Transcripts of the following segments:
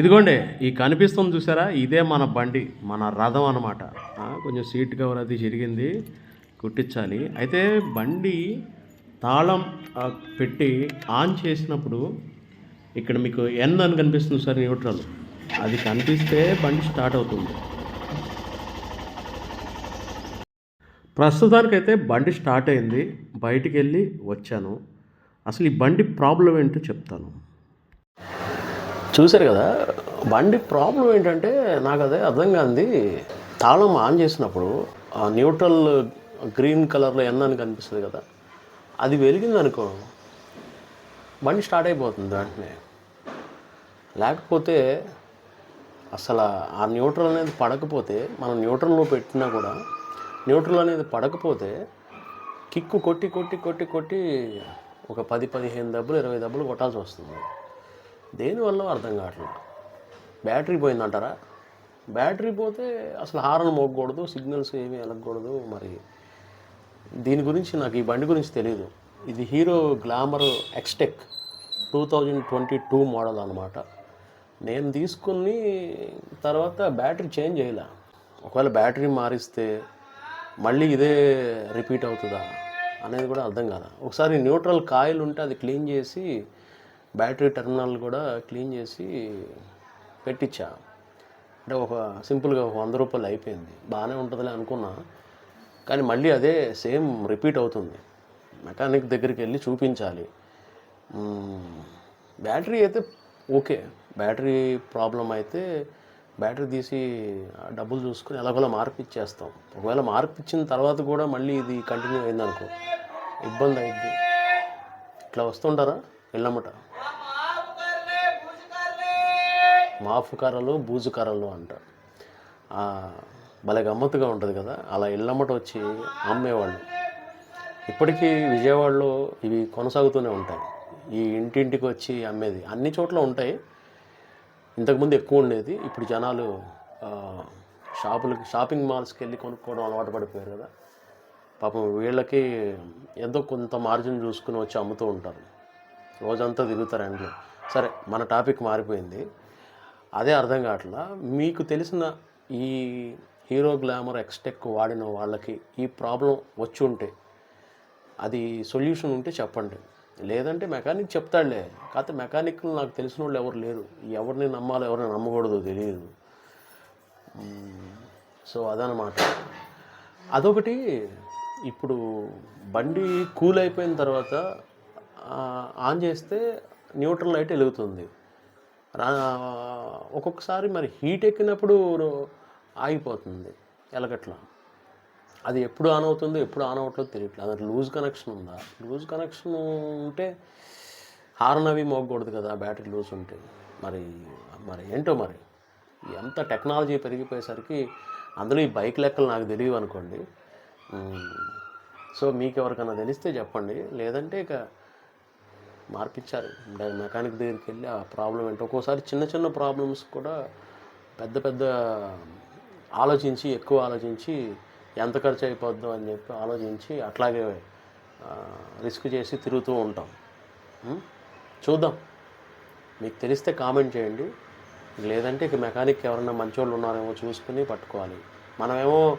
ఇదిగోండి ఈ కనిపిస్తుంది చూసారా? ఇదే మన బండి మన రథం అనమాట కొంచెం సీట్ కవర్ అది చిరిగింది కుట్టించాలి. అయితే బండి తాళం పెట్టి ఆన్ చేసినప్పుడు ఇక్కడ మీకు ఎన్ అని కనిపిస్తుంది సార్ న్యూట్రల్. అది కనిపిస్తే బండి స్టార్ట్ అవుతుంది. ప్రస్తుతానికైతే బండి స్టార్ట్ అయింది బయటికి వెళ్ళి వచ్చాను. అసలు ఈ బండి ప్రాబ్లం ఏంటో చెప్తాను. చూశారు కదా బండి ప్రాబ్లం ఏంటంటే నాకు అదే అర్థం కాంది తాళం ఆన్ చేసినప్పుడు ఆ న్యూట్రల్ గ్రీన్ కలర్లో ఎన్ కనిపిస్తుంది కదా అది వెలిగింది అనుకో బండి స్టార్ట్ అయిపోతుంది వెంటనే. లేకపోతే అసలు ఆ న్యూట్రల్ అనేది పడకపోతే మనం న్యూట్రల్లో పెట్టినా కూడా న్యూట్రల్ అనేది పడకపోతే కిక్కు కొట్టి కొట్టి కొట్టి కొట్టి ఒక పది పదిహేను దెబ్బలు ఇరవై దెబ్బలు కొట్టాల్సి వస్తుంది. దేనివల్ల అర్థం కావట్లేదు. బ్యాటరీ పోయిందంటారా? బ్యాటరీ పోతే అసలు హారన్ మోగకూడదు సిగ్నల్స్ ఏమీ వెళ్ళకూడదు మరి. దీని గురించి నాకు ఈ బండి గురించి తెలియదు ఇది Hero Glamour Xtec two thousand twenty two model అనమాట నేను తీసుకుని తర్వాత బ్యాటరీ చేంజ్ చేయలే. ఒకవేళ బ్యాటరీ మారిస్తే మళ్ళీ ఇదే రిపీట్ అవుతుందా అనేది కూడా అర్థం కాదా ఒకసారి న్యూట్రల్ కాయిల్ ఉంటే అది క్లీన్ చేసి బ్యాటరీ టెర్మినల్ కూడా క్లీన్ చేసి పెట్టించా. అంటే ఒక సింపుల్గా ఒక వంద రూపాయలు అయిపోయింది. బాగానే ఉంటుందిలే అనుకున్నా. కానీ మళ్ళీ అదే సేమ్ రిపీట్ అవుతుంది. మెకానిక్ దగ్గరికి వెళ్ళి చూపించాలి. బ్యాటరీ అయితే ఓకే. బ్యాటరీ ప్రాబ్లం అయితే బ్యాటరీ తీసి డబ్బులు చూసుకుని ఎలాగోలా మార్పిచ్చేస్తాం ఒకవేళ మార్పిచ్చిన తర్వాత కూడా మళ్ళీ ఇది కంటిన్యూ అయిందనుకో ఇబ్బంది అయింది ఇట్లా వస్తుంటారా? వెళ్ళమ్మట మాఫు కర్రలు బూజు కర్రలు అంట భలే గమ్మత్తుగా ఉంటుంది కదా. అలా ఇళ్ళమ్మట వచ్చి అమ్మేవాళ్ళు. ఇప్పటికీ విజయవాడలో ఇవి కొనసాగుతూనే ఉంటాయి. ఈ ఇంటింటికి వచ్చి అమ్మేది. అన్ని చోట్ల ఉంటాయి. ఇంతకుముందు ఎక్కువ ఉండేది. ఇప్పుడు జనాలు షాపులకి షాపింగ్ మాల్స్కి వెళ్ళి కొనుక్కోవడం అలవాటు పడిపోయారు కదా. పాపం వీళ్ళకి ఎంతో కొంత మార్జిన్ చూసుకుని వచ్చి అమ్ముతూ ఉంటారు. రోజంతా తిరుగుతారు ఎండ్లో సరే మన టాపిక్ మారిపోయింది. అదే అర్థం కావట్లా. మీకు తెలిసిన ఈ హీరో గ్లామర్ ఎక్స్టెక్ వాడిన వాళ్ళకి ఈ ప్రాబ్లం వచ్చి ఉంటే అది సొల్యూషన్ ఉంటే చెప్పండి. లేదంటే మెకానిక్ చెప్తాడులే. కాకపోతే మెకానిక్ నాకు తెలిసిన వాళ్ళు ఎవరు లేరు. ఎవరిని నమ్మాలో ఎవరిని నమ్మకూడదు తెలియదు. సో అదనమాట అదొకటి. ఇప్పుడు బండి కూల్ అయిపోయిన తర్వాత ఆన్ చేస్తే న్యూట్రల్ లైట్ వెలుగుతుంది. ఒక్కొక్కసారి మరి హీట్ ఎక్కినప్పుడు ఆగిపోతుంది ఎలగట్ల. అది ఎప్పుడు ఆన్ అవుతుందో ఎప్పుడు ఆన్ అవ్వట్లేదు తెలియట్లేదు. అది లూజ్ కనెక్షన్ ఉందా? లూజ్ కనెక్షన్ ఉంటే హార్న్ అవి మోగకూడదు కదా బ్యాటరీ లూజ్ ఉంటే. మరి మరి ఏంటో మరి? ఎంత టెక్నాలజీ పెరిగిపోయేసరికి అందులో ఈ బైక్ లెక్కలు నాకు తెలియవు అనుకోండి సో మీకు ఎవరికైనా తెలిస్తే చెప్పండి. లేదంటే ఇక మార్పించారు. మెకానిక్ దగ్గరికి వెళ్ళి ఆ ప్రాబ్లం ఏంటో ఒక్కోసారి చిన్న చిన్న ప్రాబ్లమ్స్ కూడా పెద్ద పెద్ద ఆలోచించి ఎక్కువ ఆలోచించి ఎంత ఖర్చు అయిపోద్దో అని చెప్పి ఆలోచించి అట్లాగే రిస్క్ చేసి తిరుగుతూ ఉంటాం. చూద్దాం. మీకు తెలిస్తే కామెంట్ చేయండి. లేదంటే ఇక మెకానిక్ ఎవరైనా మంచోళ్ళు ఉన్నారేమో చూసుకుని పట్టుకోవాలి. మనమేమో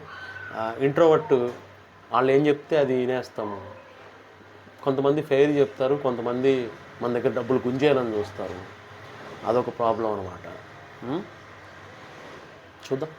ఇంట్రోవర్ట్. వాళ్ళు ఏం చెప్తే అది వినేస్తాము. కొంతమంది ఫెయిర్ చెప్తారు కొంతమంది మన దగ్గర డబ్బులు గుంజేయాలని చూస్తారు. అదొక ప్రాబ్లం అనమాట చూద్దాం.